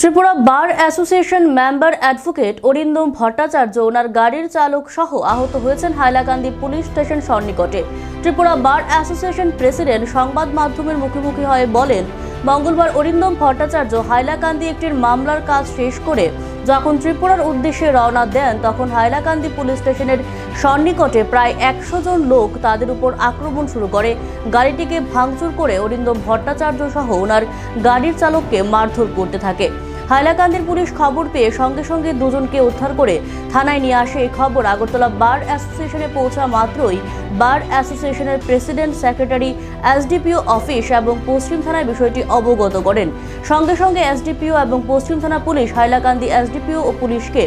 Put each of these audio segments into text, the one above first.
Tripura bar association member advocate Arindam Bhattacharya ওনার গাড়ির চালক সহ আহত হয়েছেন হাইলাকান্দি পুলিশ স্টেশন সন্নিকটে। ত্রিপুরা বার অ্যাসোসিয়েশন প্রেসিডেন্ট সংবাদ মাধ্যমের মুখোমুখি হয়ে বলেন, মঙ্গলবার অরিন্দম ভট্টাচার্য হাইলাকান্দি একটির মামলার কাজ শেষ করে যখন ত্রিপুরার উদ্দেশ্যে রওনা দেন, তখন হাইলাকান্দি পুলিশ স্টেশনের সন্নিকটে প্রায় একশো জন লোক তাদের উপর আক্রমণ শুরু করে। গাড়িটিকে ভাঙচুর করে অরিন্দম ভট্টাচার্য সহ ওনার গাড়ির চালককে মারধর করতে থাকে। হাইলাকান্দির পুলিশ খবর পেয়ে সঙ্গে সঙ্গে দুজনকে উদ্ধার করে থানায় নিয়ে আসে এই খবর। আগরতলা বার অ্যাসোসিয়েশনে পৌঁছা মাত্রই বার অ্যাসোসিয়েশনের প্রেসিডেন্ট সেক্রেটারি এসডিপিও অফিস এবং পশ্চিম থানায় বিষয়টি অবগত করেন। সঙ্গে সঙ্গে এসডিপিও এবং পশ্চিম থানা পুলিশ হাইলাকান্দি এসডিপিও ও পুলিশকে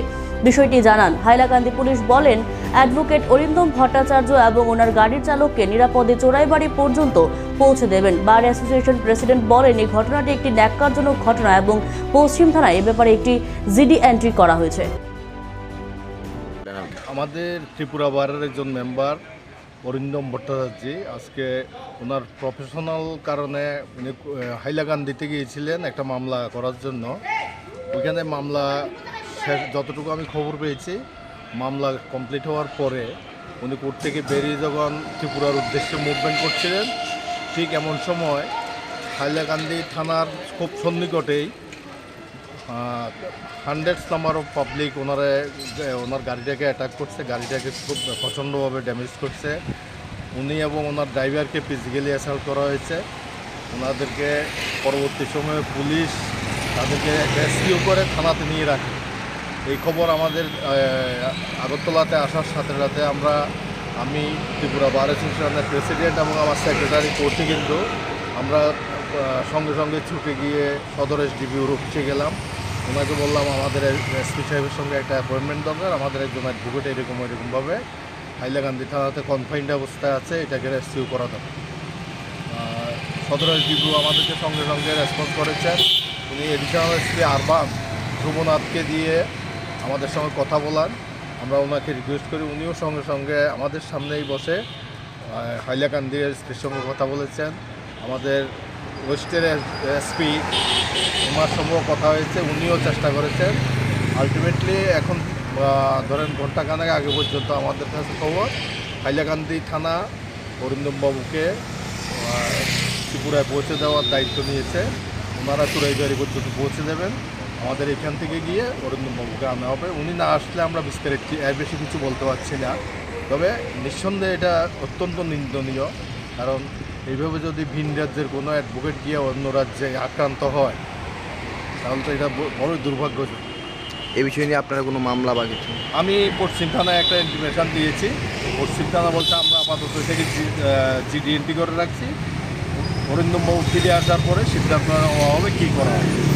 বিষয়টি জানান। হাইলাকান্দি পুলিশ বলেন অ্যাডভোকেট অরিন্দম ভট্টাচার্য এবং ওনার গাড়ির চালককে নিরাপদে চোরাইবাড়ি পর্যন্ত পৌঁছে দেবেন। বার অ্যাসোসিয়েশন প্রেসিডেন্ট বলেন, এই ঘটনাটি একটি ন্যাক্কারজনক ঘটনা এবং পশ্চিম থানায় এ ব্যাপারে একটি জিডি এন্ট্রি করা হয়েছে। আমাদের ত্রিপুরা বারের একজন মেম্বার অরিন্দম ভট্টাচার্য, আজকে ওনার প্রফেশনাল কারণে উনি হাইলাকান্দিতে গিয়েছিলেন একটা মামলা করার জন্য। ওইখানে মামলা শেষ, যতটুকু আমি খবর পেয়েছি মামলা কমপ্লিট হওয়ার পরে উনি কোর্ট থেকে বেরিয়ে যখন ত্রিপুরার উদ্দেশ্যে মুভমেন্ট করছিলেন, ঠিক এমন সময় হাইলাকান্দি থানার খুব সন্নিকটেই হান্ড্রেডস নাম্বার অফ পাবলিক ওনারে, ওনার গাড়িটাকে অ্যাটাক করছে, গাড়িটাকে খুব প্রচণ্ডভাবে ড্যামেজ করছে। উনি এবং ওনার ড্রাইভারকে ফিজিক্যালি অ্যাসাল্ট করা হয়েছে। ওনাদেরকে পরবর্তী সময়ে পুলিশ তাদেরকে রেস্কিউ করে থানাতে নিয়ে রাখে। এই খবর আমাদের আগরতলাতে আসার সাথে সাথে আমরা, আমি, ত্রিপুরা বার অ্যাসোসিয়েশনের প্রেসিডেন্ট এবং আমার সেক্রেটারি কোর্টে কিন্তু আমরা সঙ্গে সঙ্গে ছুটে গিয়ে সদর এসডিপিও রুখছে গেলাম। ওনাকে বললাম, আমাদের এসপি সাহেবের সঙ্গে একটা অ্যাপয়েন্টমেন্ট দরকার, আমাদের একজন অ্যাডভোকেট এরকম এরকমভাবে হাইলাকান্দি থানাতে কনফাইন্ড অবস্থায় আছে, এটাকে রেস্কিউ করা দরকার। সদর এসডিপিও আমাদেরকে সঙ্গে সঙ্গে রেসপন্স করেছেন। উনি এডিশনাল এসপি আরবান ধ্রুবনাথকে দিয়ে আমাদের সঙ্গে কথা বলার। আমরা ওনাকে রিকোয়েস্ট করি উনিও সঙ্গে সঙ্গে আমাদের সামনেই বসে আহ, হাইলাকান্দি এসপির সঙ্গে কথা বলেছেন। আমাদের ওয়েস্টের এসপি ওনার সঙ্গেও কথা হয়েছে উনিও চেষ্টা করেছেন। আলটিমেটলি এখন ধরেন ঘন্টাখানেক আগে পর্যন্ত আমাদের কাছে খবর হাইলাকান্দি থানা অরিন্দমবাবুকে ত্রিপুরায় পৌঁছে দেওয়ার দায়িত্ব নিয়েছে। ওনারা চুরাইবাড়ি পর্যন্ত পৌঁছে দেবেন। আমাদের এখান থেকে গিয়ে অরিন্দমবাবুকে আনা হবে। উনি না আসলে আমরা বিস্তারিত এর বেশি কিছু বলতে পারছি না। তবে নিঃসন্দেহে এটা অত্যন্ত নিন্দনীয় কারণ এইভাবে যদি ভিন রাজ্যের কোনো অ্যাডভোকেট গিয়ে অন্য রাজ্যে আক্রান্ত হয় তাহলে তো এটা ব- বড়ই দুর্ভাগ্যজনক। এই বিষয় নিয়ে আপনারা কোনো মামলা বা কিছু? আমি পশ্চিম থানায় একটা ইন্টিমেশন দিয়েছি। পশ্চিম থানা বলতে আমরা আপাতত এটাকে জিডি এন্ট্রি করে রাখছি। অরিন্দম বাবু ফিরে আসার পরে সিদ্ধান্ত নেওয়া হবে কী করা হবে।